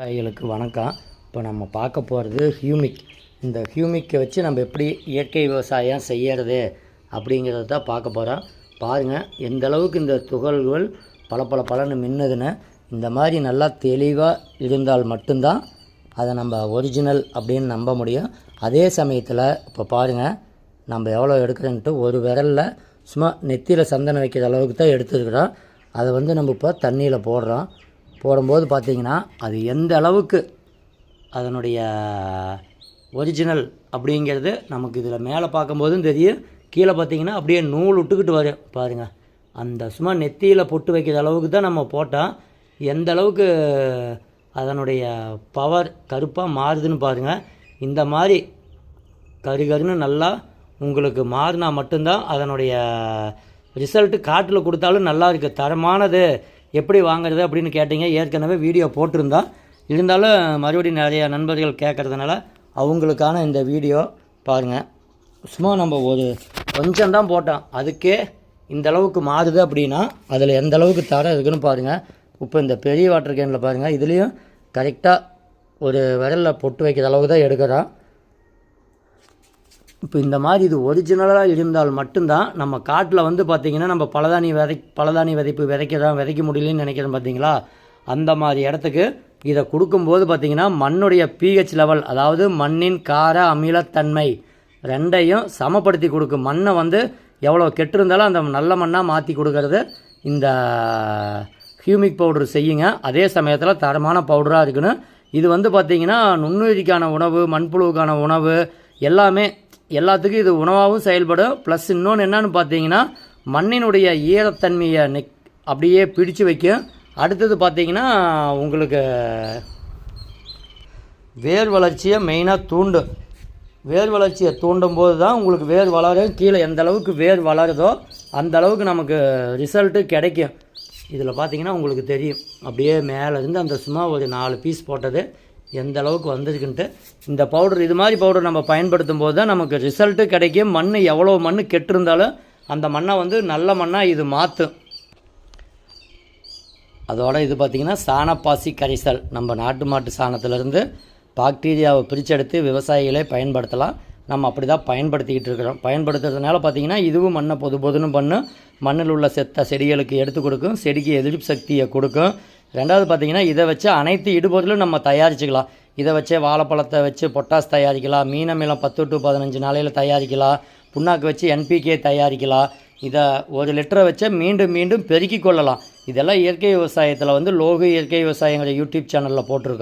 விவசாயிகளுக்கு வணக்கம். இப்போ நம்ம பார்க்க போகிறது ஹியூமிக். இந்த ஹியூமிக்கை வச்சு நம்ம எப்படி இயற்கை விவசாயம் செய்யறது அப்படிங்கிறத தான் பார்க்க போகிறோம். பாருங்கள் எந்த அளவுக்கு இந்த துகள்கள் பல பல பலன்னு மின்னுதுன்னு இந்த மாதிரி நல்லா தெளிவாக இருந்தால் மட்டும்தான் அதை நம்ம ஒரிஜினல் அப்படின்னு நம்ப முடியும். அதே சமயத்தில் இப்போ பாருங்கள் நம்ம எவ்வளோ எடுக்கிறோன்ட்டு ஒரு விரலில் சும்மா நெத்தியில் சந்தனம் வைக்கிற அளவுக்கு தான் எடுத்துருக்குறோம். அதை வந்து நம்ம இப்போ தண்ணியில் போடுறோம். போடும்போது பார்த்திங்கன்னா அது எந்த அளவுக்கு அதனுடைய ஒரிஜினல் அப்படிங்கிறது நமக்கு இதில் மேலே பார்க்கும்போதும் தெரியும். கீழே பார்த்தீங்கன்னா அப்படியே நூல் விட்டுக்கிட்டு வரும். பாருங்கள் அந்த சும்மா நெத்தியில் பொட்டு வைக்கிற அளவுக்கு தான் நம்ம போட்டோம் எந்த அளவுக்கு அதனுடைய பவர் கருப்பாக மாறுதுன்னு பாருங்கள் இந்த மாதிரி கரு கருன்னு நல்லா உங்களுக்கு மாறினா மட்டும்தான் அதனுடைய ரிசல்ட்டு காட்டில் கொடுத்தாலும் நல்லா இருக்குது தரமானது. எப்படி வாங்குறது அப்படின்னு கேட்டீங்க. ஏற்கனவே வீடியோ போட்டிருந்தோம் இருந்தாலும் மறுபடியும் நிறைய நண்பர்கள் கேட்குறதுனால அவங்களுக்கான இந்த வீடியோ பாருங்கள் சும்மா நம்ம ஒரு கொஞ்சம் தான் போட்டோம். அதுக்கே இந்த அளவுக்கு மாறுது அப்படின்னா அதில் எந்த அளவுக்கு தரம் இருக்குன்னு பாருங்கள் இப்போ இந்த பெரிய வாட்டர் கேனில் பாருங்கள் இதுலேயும் கரெக்டாக ஒரு விரலில் பொட்டு வைக்கிற அளவுக்கு தான் எடுக்கிறோம். இப்போ இந்த மாதிரி இது ஒரிஜினலாக இருந்தால் மட்டும்தான் நம்ம காட்டில் வந்து பார்த்திங்கன்னா நம்ம பலதானி விதை பலதானி விதைப்பு விதைக்கிறோம் விதைக்க முடியலன்னு நினைக்கிறோம் பார்த்தீங்களா அந்த மாதிரி இடத்துக்கு இதை கொடுக்கும்போது பார்த்திங்கன்னா மண்ணுடைய பிஹெச் லெவல் அதாவது மண்ணின் கார அமிலத்தன்மை ரெண்டையும் சமப்படுத்தி கொடுக்கும். மண்ணை வந்து எவ்வளோ கெட்டிருந்தாலும் அந்த நல்ல மண்ணாக மாற்றி கொடுக்கறது இந்த ஹியூமிக் பவுடர் செய்யுங்க. அதே சமயத்தில் தரமான பவுடராக இருக்குன்னு. இது வந்து பார்த்திங்கன்னா நுண்ணுயிரிக்கான உணவு மண்புழுவுக்கான உணவு எல்லாமே எல்லாத்துக்கும் இது உணவாகவும் செயல்படும். ப்ளஸ் இன்னொன்று என்னன்னு பார்த்தீங்கன்னா மண்ணினுடைய ஈரத்தன்மையை நெக் அப்படியே பிடிச்சு வைக்கும். அடுத்தது பார்த்தீங்கன்னா உங்களுக்கு வேர் வளர்ச்சியை மெயினாக தூண்டும். வேர் வளர்ச்சியை தூண்டும் போது தான் உங்களுக்கு வேர் வளரும். கீழே எந்த அளவுக்கு வேர் வளருதோ அந்த அளவுக்கு நமக்கு ரிசல்ட்டு கிடைக்கும். இதில் பார்த்தீங்கன்னா உங்களுக்கு தெரியும். அப்படியே மேலே இருந்து அந்த சும்மா ஒரு நாலு பீஸ் போட்டது. எந்த அளவுக்கு வந்திருக்குன்ட்டு இந்த பவுடர் இது மாதிரி பவுடர் நம்ம பயன்படுத்தும் போது தான் நமக்கு ரிசல்ட்டு கிடைக்கும். மண் எவ்வளோ மண் கெட்டிருந்தாலும் அந்த மண்ணை வந்து நல்ல மண்ணாக இது மாற்றும் அதோட இது பார்த்திங்கன்னா சாணப்பாசி கரைசல். நம்ம நாட்டு மாட்டு சாணத்திலேருந்து பாக்டீரியாவை பிரிச்செடுத்து விவசாயிகளே பயன்படுத்தலாம். நம்ம அப்படி தான் பயன்படுத்திக்கிட்டு இருக்கிறோம். பயன்படுத்துறதுனால பார்த்திங்கன்னா இதுவும் மண்ணை பொது பொதுன்னு பண்ணும். மண்ணில் உள்ள செத்த செடிகளுக்கு எடுத்து கொடுக்கும். செடிக்கு எதிர்ப்பு சக்தியை கொடுக்கும். ரெண்டாவது பார்த்திங்கன்னா இதை வச்சு அனைத்து இடுபொருளும் நம்ம தயாரிச்சுக்கலாம். இதை வச்சே வாழைப்பழத்தை வச்சு பொட்டாஸ் தயாரிக்கலாம் மீனமிலம் பத்து டு பதினஞ்சு நாளையில் தயாரிக்கலாம் புண்ணாக்கு வச்சு என்பிகே தயாரிக்கலாம். இதை ஒரு லிட்டரை வச்சு மீண்டும் மீண்டும் பெருக்கிக் கொள்ளலாம். இதெல்லாம் இயற்கை விவசாயத்தில் வந்து லோகு இயற்கை விவசாயங்கிற யூடியூப் சேனலில் போட்டிருக்கோம்.